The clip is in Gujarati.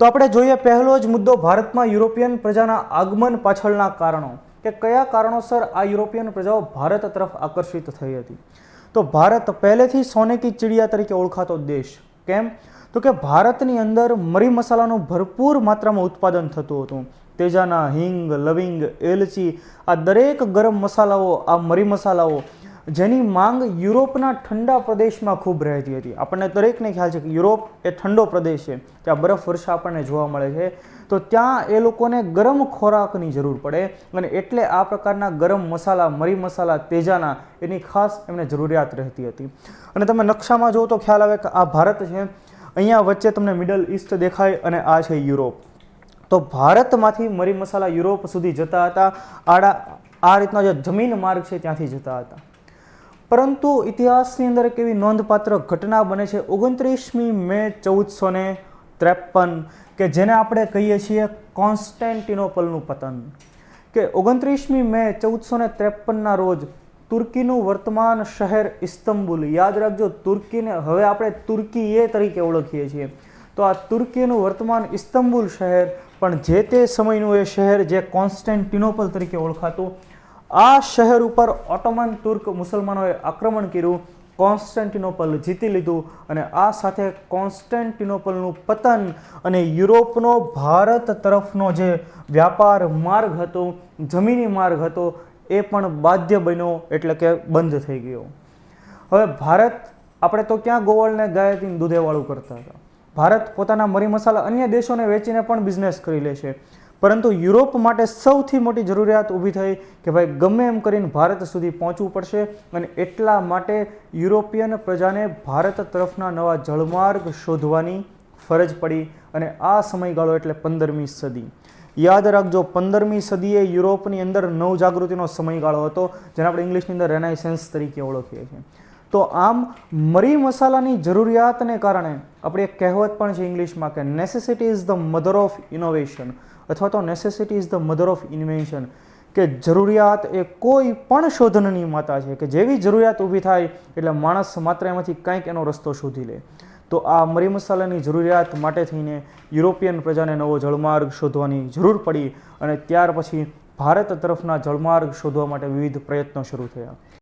તો આપણે જોઈએ પહેલો જ મુદ્દો ભારતમાં યુરોપિયન પ્રજાના આગમન પાછળના કારણો કે કયા કારણોસર આ યુરોપિયન પ્રજાઓ ભારત તરફ આકર્ષિત થઈ હતી? તો ભારત પહેલેથી સોને કી ચિડિયા તરીકે ઓળખાતો દેશ. કેમ? તો કે ભારતની અંદર મરી મસાલાનું ભરપૂર માત્રામાં ઉત્પાદન થતું હતું. તેજાના હિંગ, લવિંગ, એલચી આ દરેક ગરમ મસાલાઓ, આ મરી મસાલાઓ જેની માંગ યુરોપના ઠંડા પ્રદેશમાં ખૂબ રહેતી હતી. આપણને દરેકને ખ્યાલ છે કે યુરોપ એ ઠંડો પ્રદેશ છે. ત્યાં બરફ વર્ષા આપણને જોવા મળે છે. તો ત્યાં એ લોકોને ગરમ ખોરાકની જરૂર પડે અને એટલે આ પ્રકારના ગરમ મસાલા, મરી મસાલા, તેજાના એની ખાસ એમને જરૂરિયાત રહેતી હતી. અને તમે નકશામાં જુઓ તો ખ્યાલ આવે કે આ ભારત છે. અહીંયા વચ્ચે તમને મિડલ ઈસ્ટ દેખાય અને આ છે યુરોપ. તો ભારતમાંથી મરી મસાલા યુરોપ સુધી જતા હતા. આડા આ રીતના જે જમીન માર્ગ છે ત્યાંથી જતા હતા. પરંતુ ઇતિહાસની અંદર એક એવી નોંધપાત્ર ઘટના બને છે, ઓગણત્રીસમી મે ચૌદસો ને ત્રેપન, કે જેને આપણે કહીએ છીએ કોન્સ્ટેન્ટિનોપલનું પતન. કે ઓગણત્રીસમી મે ચૌદસો ને ત્રેપનના રોજ તુર્કીનું વર્તમાન શહેર ઇસ્તંબુલ, યાદ રાખજો, તુર્કીને હવે આપણે તુર્કી એ તરીકે ઓળખીએ છીએ. તો આ તુર્કીનું વર્તમાન ઇસ્તંબુલ શહેર, પણ જે તે સમયનું એ શહેર જે કોન્સ્ટેન્ટિનોપલ તરીકે ઓળખાતું આ શહેર ઉપર ઓટોમન તુર્ક મુસલમાનોએ આક્રમણ કર્યું, કોન્સ્ટેન્ટિનોપલ જીતી લીધું અને આ સાથે કોન્સ્ટેન્ટિનોપલનું પતન અને યુરોપનો ભારત તરફનો જે વ્યાપાર માર્ગ હતો, જમીની માર્ગ હતો, એ પણ બાધ્ય બન્યો એટલે કે બંધ થઈ ગયો. હવે ભારત, આપણે તો ક્યાં ગોવળને ગાયથી દૂધેવાળું કરતા હતા? ભારત પોતાના મરી મસાલા અન્ય દેશોને વેચીને પણ બિઝનેસ કરી લે છે. પરંતુ યુરોપ માટે સૌથી મોટી જરૂરિયાત ઊભી થઈ કે ભાઈ ગમે એમ કરીને ભારત સુધી પહોંચવું પડશે અને એટલા માટે યુરોપિયન પ્રજાને ભારત તરફના નવા જળમાર્ગ શોધવાની ફરજ પડી અને આ સમયગાળો એટલે પંદરમી સદી. યાદ રાખજો, પંદરમી સદીએ યુરોપની અંદર નવજાગૃતિનો સમયગાળો હતો, જેને આપણે ઇંગ્લિશની અંદર રેનાઇસેન્સ તરીકે ઓળખીએ છીએ. તો આમ મરી મસાલાની જરૂરિયાતને કારણે આપણે એક કહેવત પણ છે ઇંગ્લિશમાં કે necessity is the mother of innovation અથવા તો necessity is the mother of invention કે જરૂરિયાત એ કોઈ પણ શોધનની માતા છે, કે જેવી જરૂરિયાત ઊભી થાય એટલે માણસ માત્ર એમાંથી કંઈક એનો રસ્તો શોધી લે. તો આ મરી મસાલાની જરૂરિયાત માટે થઈને યુરોપિયન પ્રજાને નવો જળમાર્ગ શોધવાની જરૂર પડી અને ત્યાર પછી ભારત તરફના જળમાર્ગ શોધવા માટે વિવિધ પ્રયત્નો શરૂ થયા.